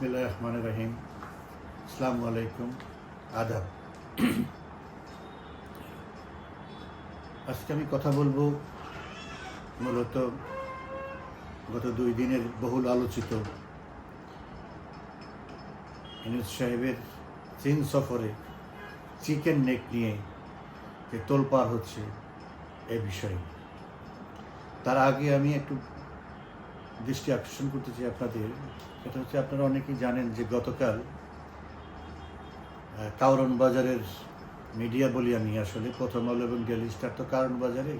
বিসমিল্লাহ রহমান রহিম আসসালামু আলাইকুম। আদাব। আজকে আমি কথা বলব মূলত গত দুই দিনের বহুল আলোচিত ইনুজ সাহেবের চীন সফরে চিকেন নেক নিয়ে যে তোলপাড় হচ্ছে এ বিষয়ে। তার আগে আমি একটু দৃষ্টি আকর্ষণ করতে চাই আপনাদের। এটা হচ্ছে আপনারা অনেকেই জানেন যে গতকাল কাউরন বাজারের মিডিয়া বলি আমি আসলে, প্রথম আলো এবং ডেলি স্টার তো কারণ বাজারে।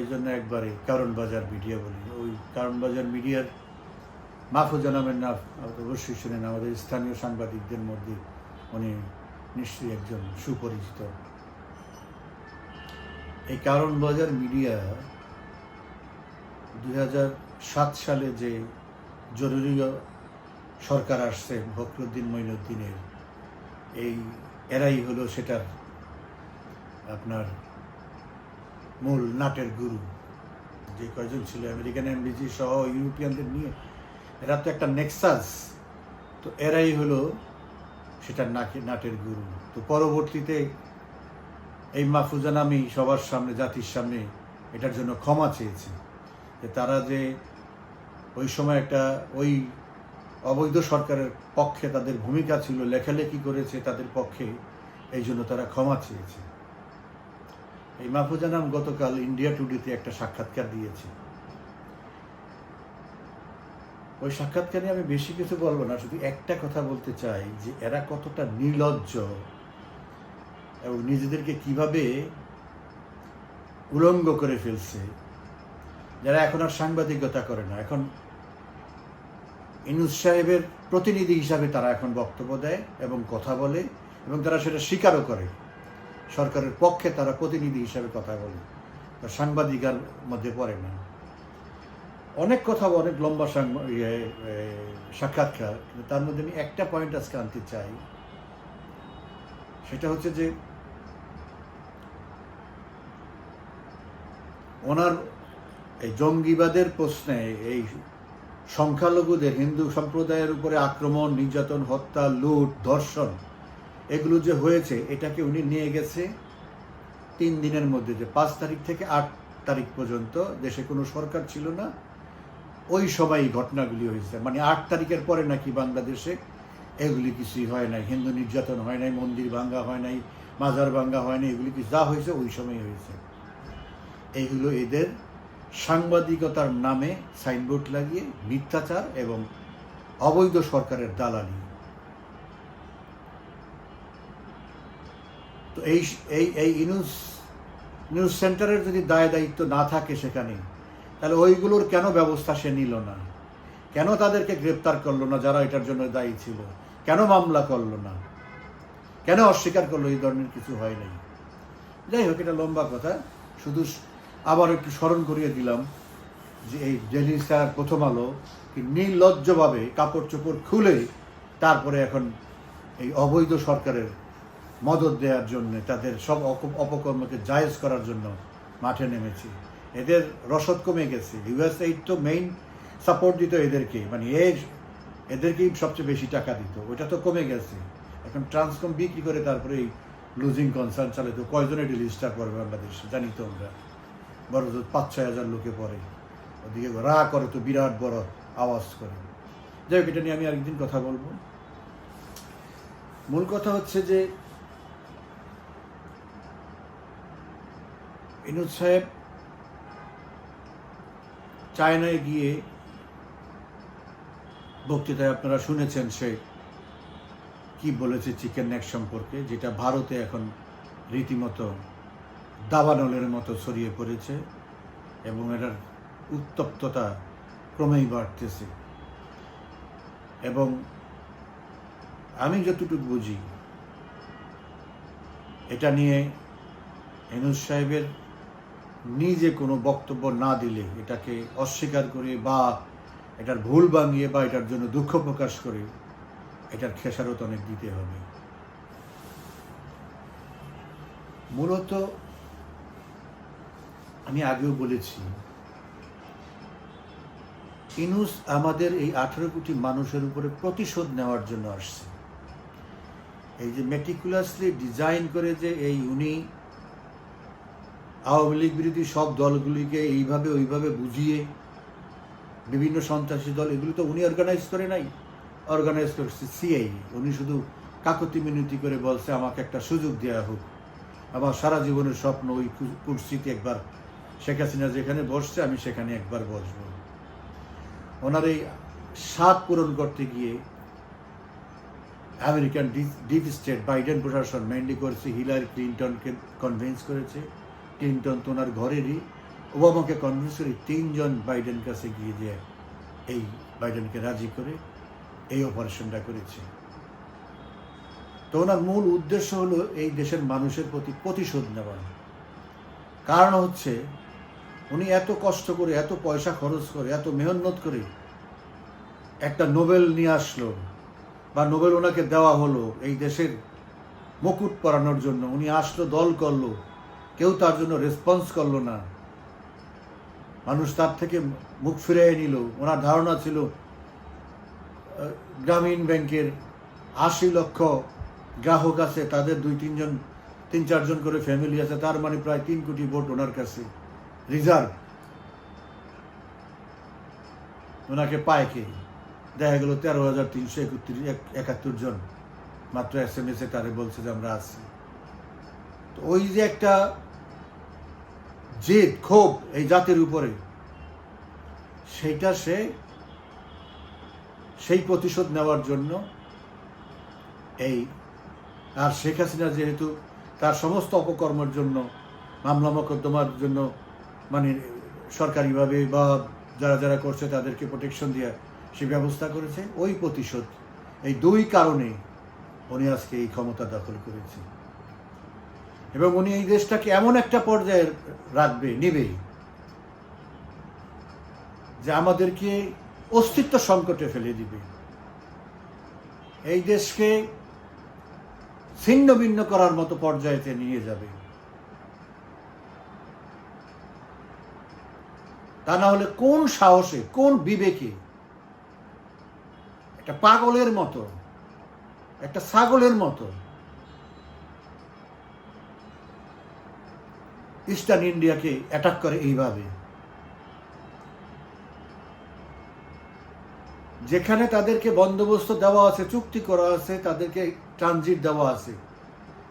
এই জন্য একবারে কারণ বাজার মিডিয়া বলি। ওই কারণ বাজার মিডিয়ার মাহফুজা নামের নাম অবশ্যই শুনেন। আমাদের স্থানীয় সাংবাদিকদের মধ্যে উনি নিশ্চয়ই একজন সুপরিচিত। এই কারণ বাজার মিডিয়া দু হাজার সাত সালে যে জরুরি সরকার আসছে, ফখরুদ্দিন মঈনুদ্দিনের এই এরাই হলো সেটার আপনার মূল নাটের গুরু। যে কয়জন ছিল, আমেরিকান এমবিজি সহ ইউরোপিয়ানদের নিয়ে, এরা তো একটা নেক্সাস। তো এরাই হলো সেটার নাকে, নাটের গুরু। তো পরবর্তীতে এই মাহফুজা নামি সবার সামনে, জাতির সামনে এটার জন্য ক্ষমা চেয়েছে। যে তারা যে ওই সময় একটা ওই অবৈধ সরকারের পক্ষে তাদের ভূমিকা ছিল, লেখালেখি করেছে তাদের পক্ষে, এই জন্য তারা ক্ষমা চেয়েছে। এই মাহফুজা নাম গতকাল ইন্ডিয়া টুডেতে একটা সাক্ষাৎকার দিয়েছে। ওই সাক্ষাৎকারে আমি বেশি কিছু বলব না, শুধু একটা কথা বলতে চাই যে এরা কতটা নির্লজ্জ এবং নিজেদেরকে কীভাবে উলঙ্গ করে ফেলছে। যারা এখন আর সাংবাদিকতা করে না, এখন ইনুস সাহেবের প্রতিনিধি হিসাবে তারা এখন বক্তব্য দেয় এবং কথা বলে এবং তারা সেটা স্বীকারও করে। সরকারের পক্ষে তারা প্রতিনিধি হিসাবে কথা বলে। তা সাংবাদিকার মধ্যে পড়ে না। অনেক কথা অনেক লম্বা ইয়ে, সাক্ষাৎকার কিন্তু তার মধ্যে আমি একটা পয়েন্ট আজকে আনতে চাই। সেটা হচ্ছে যে ওনার এই জঙ্গিবাদের প্রশ্নে এই সংখ্যালঘুদের, হিন্দু সম্প্রদায়ের উপরে আক্রমণ, নির্যাতন, হত্যা, লুট, ধর্ষণ, এগুলো যে হয়েছে, এটাকে উনি নিয়ে গেছে তিন দিনের মধ্যে যে পাঁচ তারিখ থেকে আট তারিখ পর্যন্ত দেশে কোনো সরকার ছিল না। ওই সময় ঘটনাগুলি হয়েছে। মানে আট তারিখের পরে নাকি বাংলাদেশে এগুলি কিছুই হয় নাই। হিন্দু নির্যাতন হয় নাই, মন্দির ভাঙ্গা হয় নাই, মাজার ভাঙ্গা হয় নাই, এগুলি কিছু যা হয়েছে, ওই সময় হয়েছে। এইগুলো এদের সাংবাদিকতার নামে সাইনবোর্ড লাগিয়ে মিথ্যাচার এবং অবৈধ সরকারের দালালি। তো এই এই এই নিউজ নিউজ সেন্টারের যদি দায় দায়িত্ব না থাকে সেখানে, তাহলে ওইগুলোর কেন ব্যবস্থা সে নিল না? কেন তাদেরকে গ্রেপ্তার করল না যারা এটার জন্য দায়ী ছিল? কেন মামলা করল না? কেন অস্বীকার করল? এই ধরনের কিছু হয় নাই। যাই হোক, এটা লম্বা কথা। শুধু আবার একটু স্মরণ করিয়ে দিলাম যে এই ডেলি স্টার প্রথম আলো নির্লজ্জভাবে কাপড় চোপড় খুলে তারপরে এখন এই অবৈধ সরকারের মদত দেওয়ার জন্য তাদের সব অপকর্মকে জায়েজ করার জন্য মাঠে নেমেছে। এদের রসদ কমে গেছে। ইউএসএইড তো মেইন সাপোর্ট দিত এদেরকে। মানে এর এদেরকেই সবচেয়ে বেশি টাকা দিত। ওইটা তো কমে গেছে। এখন ট্রান্সকম বিক্রি করে তারপরে এই লুজিং কনসার্ন চালিত কয়জনে রিলিজটা করবে বাংলাদেশে? জানি তো আমরা। বড় পাঁচ ছয় হাজার লোকে পড়ে। ওদিকে রা করে তো বিরাট বড় আওয়াজ করে। যাই হোক, এটা নিয়ে আমি আরেকদিন কথা বলব। মূল কথা হচ্ছে যে, ইনুজ সাহেব চায়নায় গিয়ে বক্তৃতায় আপনারা শুনেছেন সে কি বলেছে চিকেন নেক সম্পর্কে, যেটা ভারতে এখন রীতিমতো দাবানলের মতো ছড়িয়ে পড়েছে এবং এটার উত্তপ্ততা ক্রমেই বাড়তেছে। এবং আমি যতটুকু বুঝি, এটা নিয়ে এনুস সাহেবের নিজে কোনো বক্তব্য না দিলে এটাকে অস্বীকার করে বা এটার ভুল ভাঙিয়ে বা এটার জন্য দুঃখ প্রকাশ করে এটার খেসারত অনেক দিতে হবে। মূলত আমি আগেও বলেছি, ইনুস আমাদের এই আঠেরো কোটি মানুষের উপরে প্রতিশোধ নেওয়ার জন্য আসছে। এই যে মেটিকুলাসলি ডিজাইন করে যে এই উনি আওয়ামী লীগ বিরোধী সব দলগুলিকে এইভাবে ওইভাবে বুঝিয়ে বিভিন্ন সন্ত্রাসী দল, এগুলো তো উনি অর্গানাইজ করে নাই। অর্গানাইজ করছে সিআই উনি শুধু কাকতি মিনতি করে বলছে, আমাকে একটা সুযোগ দেওয়া হোক। আমার সারা জীবনের স্বপ্ন ওই কুর্সিতে একবার শেখ হাসিনা যেখানে বসছে, আমি সেখানে একবার বসবো। ওনার এই স্বাদ পূরণ করতে গিয়ে আমেরিকান ডিপ স্টেট, বাইডেন প্রশাসন মেনলি করেছে, হিলারি ক্লিন্টনকে কনভিন্স করেছে। ক্লিন্টন তো ওনার ঘরেরই। ওবামাকে কনভিন্স করে তিনজন বাইডেন কাছে গিয়ে দিয়ে এই বাইডেনকে রাজি করে, এই অপারেশনটা করেছে। তো ওনার মূল উদ্দেশ্য হলো এই দেশের মানুষের প্রতি প্রতিশোধ নেওয়া। কারণ হচ্ছে উনি এত কষ্ট করে, এত পয়সা খরচ করে, এত মেহনত করে একটা নোবেল নিয়ে আসলো বা নোবেল ওনাকে দেওয়া হলো এই দেশের মুকুট পরানোর জন্য। উনি আসলো, দল করল, কেউ তার জন্য রেসপন্স করল না। মানুষ তার থেকে মুখ ফিরিয়ে নিল। ওনার ধারণা ছিল গ্রামীণ ব্যাংকের আশি লক্ষ গ্রাহক আছে, তাদের দুই, তিনজন, তিন, চারজন করে ফ্যামিলি আছে, তার মানে প্রায় তিন কোটি ভোট ওনার কাছে। রিজার্ভ। ওনাকে পায় কে? দেখা গেল তেরো হাজার তিনশো একত্রিশ একাত্তর জন। মাত্র এস এম এসে তারে বলছে যে আমরা আছি। তো ওই যে একটা জেদ, ক্ষোভ এই জাতির উপরে, সেইটা সে সেই প্রতিশোধ নেওয়ার জন্য এই, আর শেখ হাসিনা যেহেতু তার সমস্ত অপকর্মের জন্য, মামলা মোকদ্দমার জন্য মানে সরকারিভাবে বা যারা যারা করছে তাদেরকে প্রোটেকশন দিয়ে সে ব্যবস্থা করেছে। ওই প্রতিশোধ, এই দুই কারণে উনি আজকে এই ক্ষমতা দখল করেছে। এবং উনি এই দেশটাকে এমন একটা পর্যায়ে রাখবে, নেবে যে আমাদেরকে অস্তিত্ব সংকটে ফেলে দিবে। এই দেশকে ছিন্ন ভিন্ন করার মতো পর্যায়েতে নিয়ে যাবে। তা না হলে কোন সাহসে, কোন বিবেকে? একটা পাগলের মতো, একটা ছাগলের মতো। ইস্টার্ন ইন্ডিয়াকে অ্যাটাক করে এইভাবে। যেখানে তাদেরকে বন্দোবস্ত দেওয়া আছে, চুক্তি করা আছে, তাদেরকে ট্রানজিট দেওয়া আছে।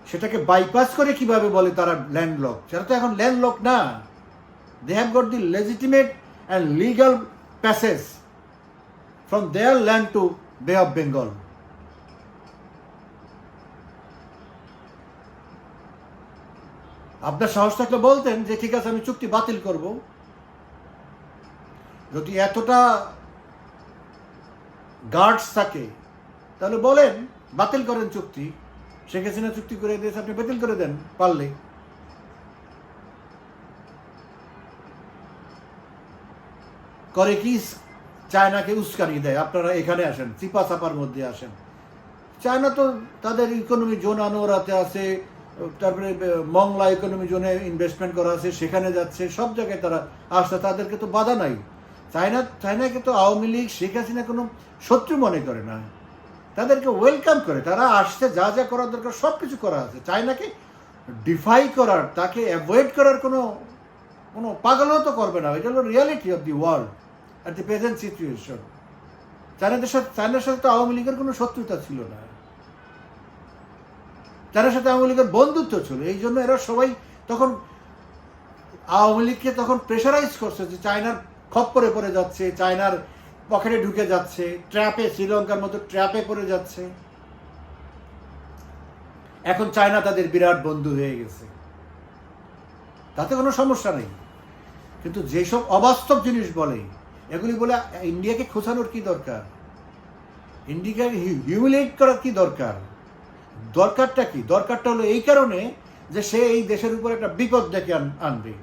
সেটাকে বাইপাস করে কীভাবে বলে তারা ল্যান্ডলক সেটা তো এখন ল্যান্ডলক না। They have got the legitimate and legal passage from their land to Bay of Bengal. আপনার সাহস থাকলে বলতেন যে, ঠিক আছে, আমি চুক্তি বাতিল করব। যদি এতটা গার্ডস থাকে, তাহলে বলেন, বাতিল করেন চুক্তি। শেখ হাসিনা চুক্তি করে দিয়েছে, আপনি বাতিল করে দেন পারলে। করে কি? চায়নাকে উস্কানি দেয়। আপনারা এখানে আসেন, চিপা চাপার মধ্যে আসেন। চায়না তো তাদের ইকোনমি জোন আনোয়ারাতে আছে, তারপরে মংলা ইকোনমি জোনে ইনভেস্টমেন্ট করা আছে, সেখানে যাচ্ছে, সব জায়গায় তারা আসছে, তাদেরকে তো বাধা নাই। চায়না, চায়নাকে তো আওয়ামী লীগ, শেখ হাসিনা কোনো শত্রু মনে করে না। তাদেরকে ওয়েলকাম করে, তারা আসছে, যা যা করার দরকার সব কিছু করা আছে। চায়নাকে ডিফাই করার, তাকে অ্যাভয়েড করার কোনো কোনো পাগলও তো করবে না, এটা হলো reality of the world at the present situation চায়নাদের সাথে, চায়নার সাথে তো আওয়ামী লীগের কোনো শত্রুতা ছিল না। চায়নার সাথে আওয়ামী লীগের বন্ধুত্ব ছিল, এই জন্য এরা সবাই তখন আওয়ামী লীগকে তখন প্রেশারাইজ করছে যে চায়নার খপ্পরে পড়ে যাচ্ছে, চায়নার পকেটে ঢুকে যাচ্ছে, ট্র্যাপে, শ্রীলঙ্কার মতো ট্র্যাপে পড়ে যাচ্ছে। এখন চায়না তাদের বিরাট বন্ধু হয়ে গেছে। তাতে কোনো সমস্যা নেই। কিন্তু যেসব অবাস্তব জিনিস বলে, এগুলি বলে ইন্ডিয়াকে খোঁচানোর কি দরকার? ইন্ডিয়াকে হিউমিলেট করার কি দরকার? দরকারটা কি? দরকারটা হলো এই কারণে যে সে এই দেশের উপর একটা বিপদ ডেকে আনবে।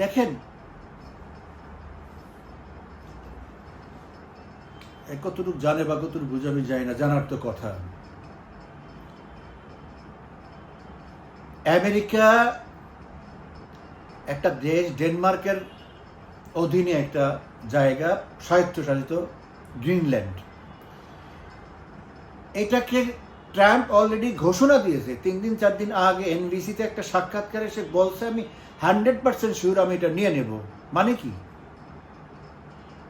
দেখেন কতটুকু জানে বা কতটুকু বুঝে আমি যাই না, জানার তো কথা। আমেরিকা একটা দেশ, ডেনমার্কের অধীনে একটা জায়গা, স্বায়ত্তশাসিত গ্রিনল্যান্ড। এটাকে ট্রাম্প অলরেডি ঘোষণা দিয়েছে। তিন দিন, চার দিন আগে এনবিসিতে একটা সাক্ষাৎকারে সে বলছে, আমি হান্ড্রেড পার্সেন্ট শিওর আমি এটা নিয়ে নেব। মানে কি?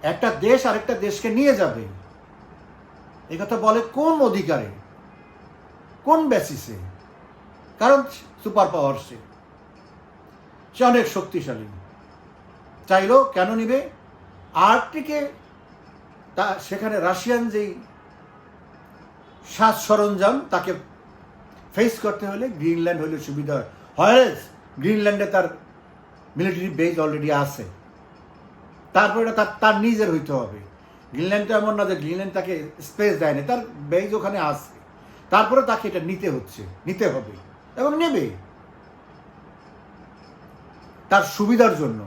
একটা দেশ আরেকটা দেশকে নিয়ে যাবে। কথা বলে কোন অধিকারে? কোন বেসিসে কারণ সুপার পাওয়ার সে। সে অনেক শক্তিশালী। চাইলেও কেন নিবে? আর্কটিকে তা সেখানে রাশিয়ান যেই সাজ সরঞ্জাম, তাকে ফেস করতে হলে গ্রিনল্যান্ড হলে সুবিধা হয়। গ্রিনল্যান্ডে তার মিলিটারি বেজ অলরেডি আছে। তারপরে তার তার নিজের হইতে হবে। গ্রিনল্যান্ড তো এমন না যে গ্রিনল্যান্ড তাকে স্পেস দেয়নি, তার বেজ ওখানে আছে। তারপরে তাকে এটা নিতে হচ্ছে, নিতে হবে। এবং নেবে। তার সুবিধার জন্য।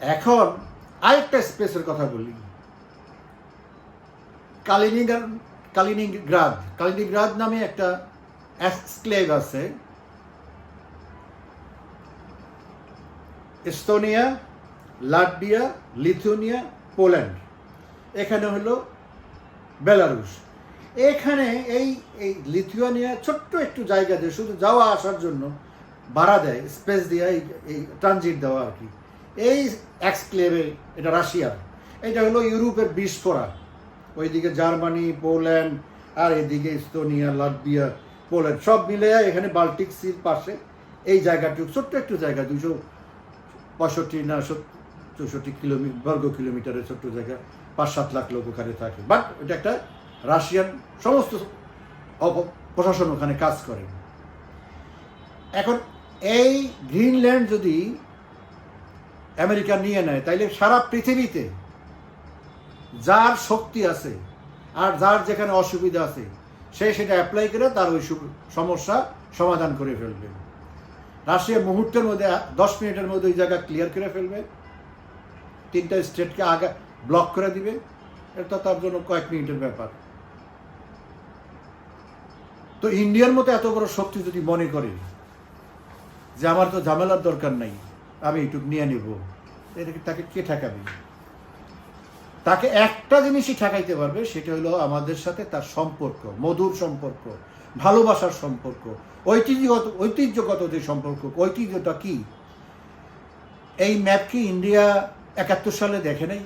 এখন আরেকটা স্পেসের কথা বলি। কালিনিগ্রাদ কালিনিগ্রাদ কালিনিগ্রাদ নামে একটা এক্সক্লেভ আছে। Estonia, Latvia, Lithuania, Poland. এখানে হলো বেলারুশ। এখানে এই এই লিথুয়ানিয়া ছোট্ট একটু জায়গা দিয়ে শুধু যাওয়া আসার জন্য ভাড়া দেয় স্পেস দিয়ে এই এই ট্রানজিট দেওয়া আর কি। এই এক্সক্লেভে এটা রাশিয়ার এটা হলো ইউরোপের বিস্ফোরা। ওইদিকে জার্মানি, পোল্যান্ড, আর এদিকে ইস্তোনিয়া লাটভিয়া, পোল্যান্ড সব মিলে এখানে বাল্টিক সির পাশে। এই জায়গাটুকু, ছোট্ট একটু জায়গা, দুশো পঁয়ষট্টি না চৌষট্টি কিলোমিটার বর্গ কিলোমিটারের ছোট্ট জায়গা। পাঁচ সাত লাখ লোক ওখানে থাকে। বাট এটা একটা রাশিয়ান সমস্ত প্রশাসন ওখানে কাজ করে। এখন এই গ্রিনল্যান্ড যদি আমেরিকা নিয়ে নেয়, তাইলে সারা পৃথিবীতে যার শক্তি আছে আর যার যেখানে অসুবিধা আছে, সে সেটা অ্যাপ্লাই করে তার ওই সমস্যা সমাধান করে ফেলবে। রাশিয়া মুহূর্তের মধ্যে, দশ মিনিটের মধ্যে ওই জায়গা ক্লিয়ার করে ফেলবে। তিনটা স্টেটকে আগে ব্লক করে দিবে। এটা তার জন্য কয়েক মিনিটের ব্যাপার। তো ইন্ডিয়ার মতো এত বড় শক্তি যদি মনে করে যে আমার তো ঝামেলার দরকার নাই, আমি এইটুক নিয়ে নেব এটাকে তাকে কে ঠেকাবে? তাকে একটা জিনিসই ঠেকাইতে পারবে, সেটা হলো আমাদের সাথে তার সম্পর্ক, মধুর সম্পর্ক, ভালোবাসার সম্পর্ক, ঐতিহ্যগত ঐতিহ্যগত যে সম্পর্ক, ঐতিহ্যটা কি? এই ম্যাপ কি ইন্ডিয়া একাত্তর সালে দেখে নাই?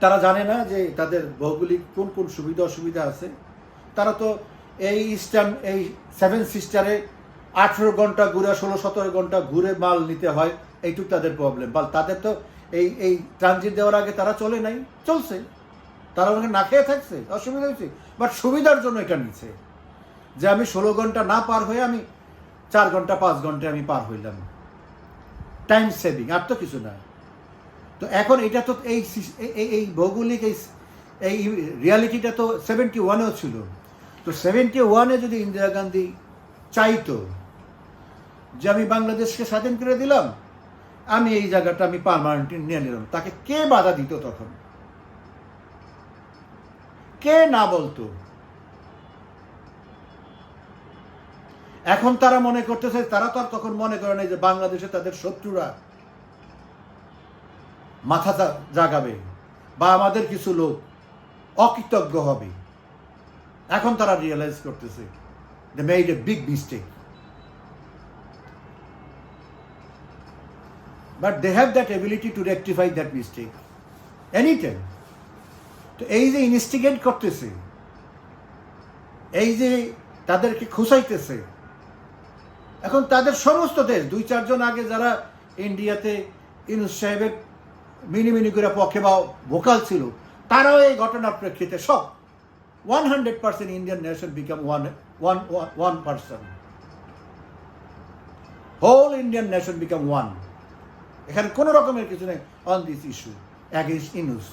তারা জানে না যে তাদের ভৌগোলিক কোন কোন সুবিধা অসুবিধা আছে? তো এই ইস্টার্ন এই সেভেন সিস্টারে আঠেরো ঘণ্টা ঘুরে, ষোলো, সতেরো ঘণ্টা ঘুরে মাল নিতে হয়, এইটুক তাদের প্রবলেম বা তাদের তো এই এই ট্রানজিট দেওয়ার আগে তারা চলে নাই, চলছে। তারা ওখানে না খেয়ে থাকছে, অসুবিধা হয়েছে। বাট সুবিধার জন্য এটা নিচ্ছে। যে আমি ষোলো ঘণ্টা না পার হয়ে আমি চার ঘণ্টা, পাঁচ ঘণ্টা আমি পার হইলাম। টাইম সেভিং আর তো কিছু না। তো এখন এটা তো এই, এই- ভৌগোলিক এই এই রিয়ালিটিটা তো সেভেন্টি ওয়ানেও ছিল। তো সেভেন্টি ওয়ানে যদি ইন্দিরা গান্ধী চাইতো যে আমি বাংলাদেশকে স্বাধীন করে দিলাম, আমি এই জায়গাটা আমি পারমানেন্ট নিয়ে নিলাম। তাকে কে বাধা দিত তখন? কে না বলতো? এখন তারা মনে করতেছে, তারা তো আর তখন মনে করে নাই যে বাংলাদেশে তাদের শত্রুরা মাথা জাগাবে বা আমাদের কিছু লোক অকৃতজ্ঞ হবে। এখন তারা রিয়েলাইজ করতেছে they made a big mistake but they have that ability to rectify that mistake any time তো এই যে ইনস্টিগেট করতেছে, এই যে তাদেরকে খুসাইতেছে এখন তাদের সমস্ত দেশ, দুই চারজন আগে যারা ইন্ডিয়াতে ইউনুস সাহেবের মিনি মিনি করে পক্ষে বা ভোকাল ছিল, তারাও এই ঘটনার প্রেক্ষিতে সব one hundred percent Indian nation become one one one person whole Indian nation become one এখানে কোনো রকমের কিছু নেই on this issue against Yunus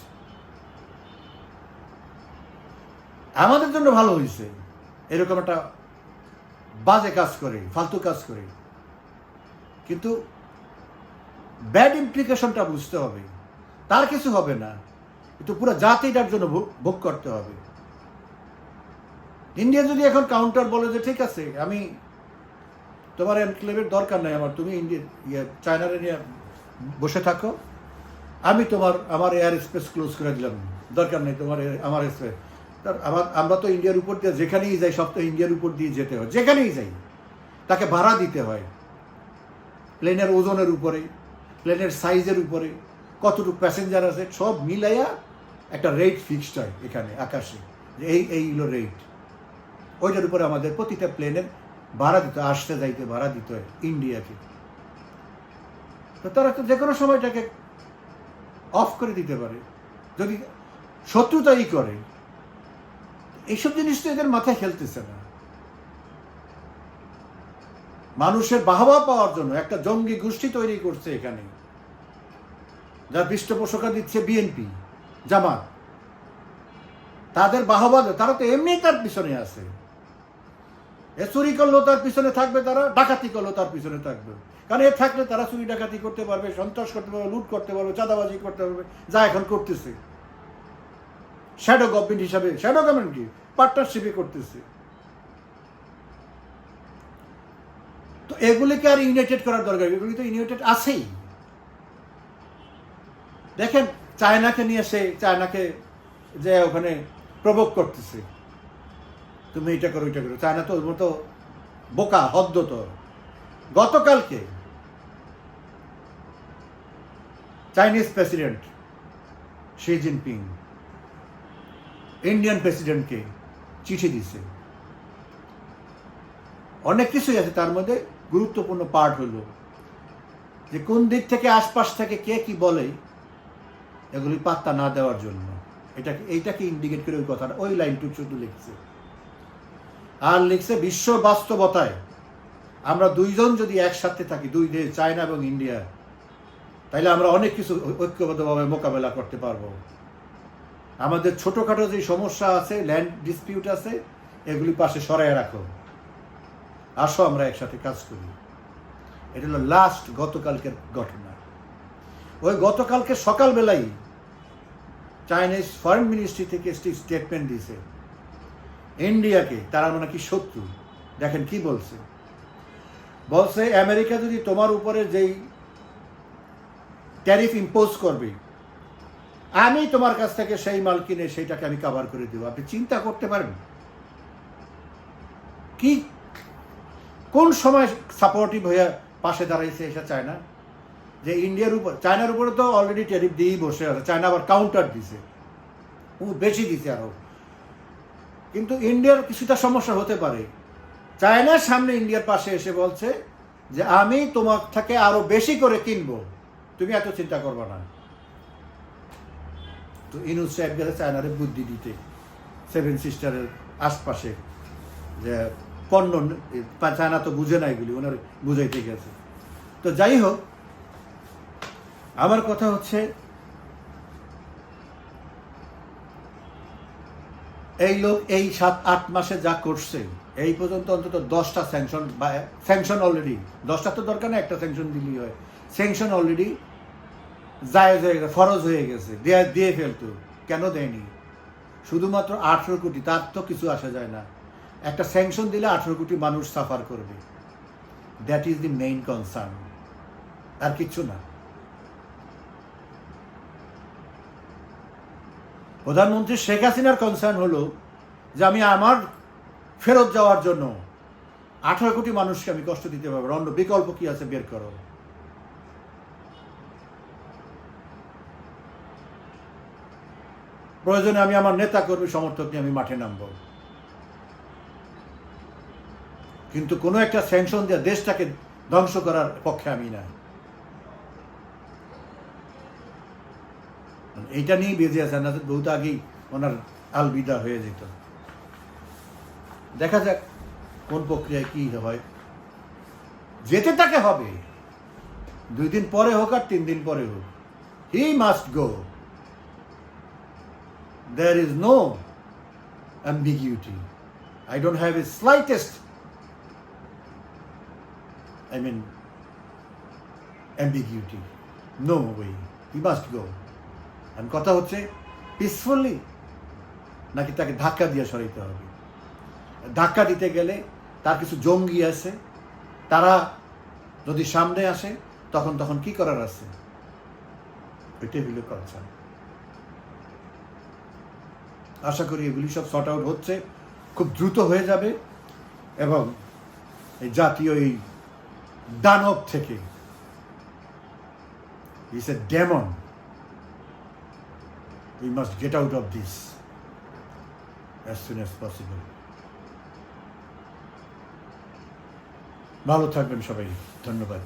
আমাদের জন্য ভালো হয়েছে। এরকম একটা বাজে কাজ করে, ফালতু কাজ করে। কিন্তু ব্যাড ইমপ্লিকেশনটা বুঝতে হবে। তার কিছু হবে না। কিন্তু পুরো জাতিটার জন্য ভোগ করতে হবে। ইন্ডিয়া যদি এখন কাউন্টার বলে যে, ঠিক আছে, আমি তোমার এনক্লেভের দরকার নাই আমার, তুমি ইন্ডিয়া ইয়ে চায়নারে নিয়ে বসে থাকো, আমি তোমার, আমার এয়ার স্পেস ক্লোজ করে দিলাম, দরকার নেই তোমার আমার স্পেস আমার, আমরা তো ইন্ডিয়ার উপর দিয়ে যেখানেই যাই, সব তো ইন্ডিয়ার উপর দিয়ে যেতে হয়, যেখানেই যাই, তাকে ভাড়া দিতে হয় প্লেনের ওজনের উপরে প্লেনের সাইজের উপরে, কতটুকু প্যাসেঞ্জার আছে, সব মিলাইয়া একটা রেট ফিক্সড হয় এখানে, আকাশে, এই এইগুলো রেট ওইটার উপরে আমাদের প্রতিটা প্লেনের ভাড়া দিতে আসতে যাইতে ভাড়া দিতে ইন্ডিয়াকে তো তারা তো যে কোনো সময়টাকে অফ করে দিতে পারে। যদি শত্রুতাই করে, এইসব জিনিস তো এদের মাথায় খেলতেছে না। মানুষের বাহবা পাওয়ার জন্য একটা জঙ্গি গোষ্ঠী তৈরি করছে এখানে, যার পৃষ্ঠপোষকা দিচ্ছে বিএনপি জামাত। তাদের বাহবা, তারা তো এমনি তার পিছনে আছে। এ চুরি করলেও তার পিছনে থাকবে তারা, ডাকাতি করলেও তার পিছনে থাকবে। কারণ এ থাকলে তারা চুরি ডাকাতি করতে পারবে, সন্ত্রাস করতে পারবে, লুট করতে পারবে, চাঁদাবাজি করতে পারবে, যা এখন করতেছে। শ্যাডো গভর্নমেন্ট হিসাবে শ্যাডো গভর্নমেন্ট কি? পার্টনারশিপে করতেছে। তো এগুলিকে আর ইউনাইটেড করার দরকার এগুলি তো ইউনাইটেড আছেই। দেখেন, চায়নাকে নিয়ে সে, চায়নাকে যে ওখানে প্রভোগ করতেছে। তুমি এটা করো এটা করো। চায়না তো? ওর মতো বোকা, হদ্দ তো গতকালকে Chinese president Xi Jinping Indian প্রেসিডেন্টকে চিঠি দিছে অনেক কিছুই আছে, তার মধ্যে গুরুত্বপূর্ণ পার্ট হলো যে কোন দিক থেকে, আশপাশ থেকে কে কি বলে, এগুলি পাত্তা না দেওয়ার জন্য। এটাকে, এইটাকে ইন্ডিকেট করে ওই কথাটা, ওই লাইনটুকু শুধু লিখছে। আর লিখছে বিশ্ব বাস্তবতায়। আমরা দুইজন যদি একসাথে থাকি, দুই দেশ, চায়না এবং ইন্ডিয়া, তাইলে আমরা অনেক কিছু ঐক্যবদ্ধভাবে মোকাবেলা করতে পারব। আমাদের ছোটোখাটো যে সমস্যা আছে ল্যান্ড ডিসপিউট আছে, এগুলি পাশে সরাই রাখো। আসো আমরা একসাথে কাজ করি। এটা হলো লাস্ট গতকালকের ঘটনা। ওই গতকালকে সকালবেলাই চাইনিজ ফরেন মিনিস্ট্রি থেকে একটি স্টেটমেন্ট দিয়েছে। ইন্ডিয়াকে, তারা নাকি শত্রু? দেখেন কি বলছে। বলছে, আমেরিকা যদি তোমার উপরে যেই ট্যারিফ ইম্পোজ করবে, আমি তোমার কাছ থেকে সেই মাল কিনে সেইটাকে আমি কাভার করে দেবো। আপনি চিন্তা করতে পারেন কি? কোন সময় সাপোর্টিভ হয়ে পাশে দাঁড়াইছে এসে চায়না? যে ইন্ডিয়ার উপর, চায়নার উপরে তো অলরেডি ট্যারিফ দিয়েই বসে আছে। চায়না আবার কাউন্টার দিছে। ও বেশি দিছে আরও। কিন্তু ইন্ডিয়ার কিছুটা সমস্যা হতে পারে। চায়নার সামনে ইন্ডিয়ার পাশে এসে বলছে যে, আমি তোমার থেকে আরও বেশি করে কিনবো। তুমি এত চিন্তা করবে না। তো ইনুস সাহেব গেলে চায়নারে বুদ্ধি দিতে। সেভেন সিস্টারের আশপাশে যে, পণ্য চায়না তো বুঝে নাই এগুলি ওনার বুঝাইতে গেছে। তো যাই হোক, আমার কথা হচ্ছে এই লোক এই সাত, আট মাসে যা করছে, এই পর্যন্ত অন্তত দশটা স্যাংশন বা স্যাংশন অলরেডি দশটা তো দরকার না একটা স্যাংশন দিলেই হয়। স্যাংশন অলরেডি জায়েজ হয়ে গেছে, ফরজ হয়ে গেছে, দিয়ে দিয়ে ফেলতো। কেন দেয়নি? শুধুমাত্র আঠেরো কোটি, তার তো কিছু আসা যায় না। একটা স্যাংশন দিলে আঠেরো কোটি মানুষ সাফার করবে। That is the main concern আর কিচ্ছু না। প্রধানমন্ত্রী শেখ হাসিনার কনসার্ন হলো যে আমি আমার ফেরত যাওয়ার জন্য আঠারো কোটি মানুষকে আমি কষ্ট দিতে পারব অন্য বিকল্প কি আছে বের করো। প্রয়োজনে আমি আমার নেতা কর্মী সমর্থক নিয়ে আমি মাঠে নামবো। কিন্তু কোনো একটা স্যাংশন দিয়ে দেশটাকে ধ্বংস করার পক্ষে আমি না। এইটা নিয়েই বেঁচে আছে না বহুত আগেই ওনার আলবিদা হয়ে যেত দেখা যাক কোন প্রক্রিয়ায় কি হয় যেতে তাকে হবে দুই দিন পরে হোক আর তিন দিন পরে হোক he must go there is no ambiguity. I don't have a slightest, I mean, ambiguity. No way. He must go. And কথা হচ্ছে পিসফুলি নাকি তাকে ধাক্কা দিয়ে সরাইতে হবে? ধাক্কা দিতে গেলে তার কিছু জঙ্গি আছে, তারা যদি সামনে আসে, তখন তখন কি করার আছে? এটাই হলো কালচার আশা করি এগুলি সব শর্ট আউট হচ্ছে, খুব দ্রুত হয়ে যাবে, এবং এই জাতীয় এই দানব থেকে is a demon we must get out of this as soon as possible ভালো থাকবেন সবাই। ধন্যবাদ।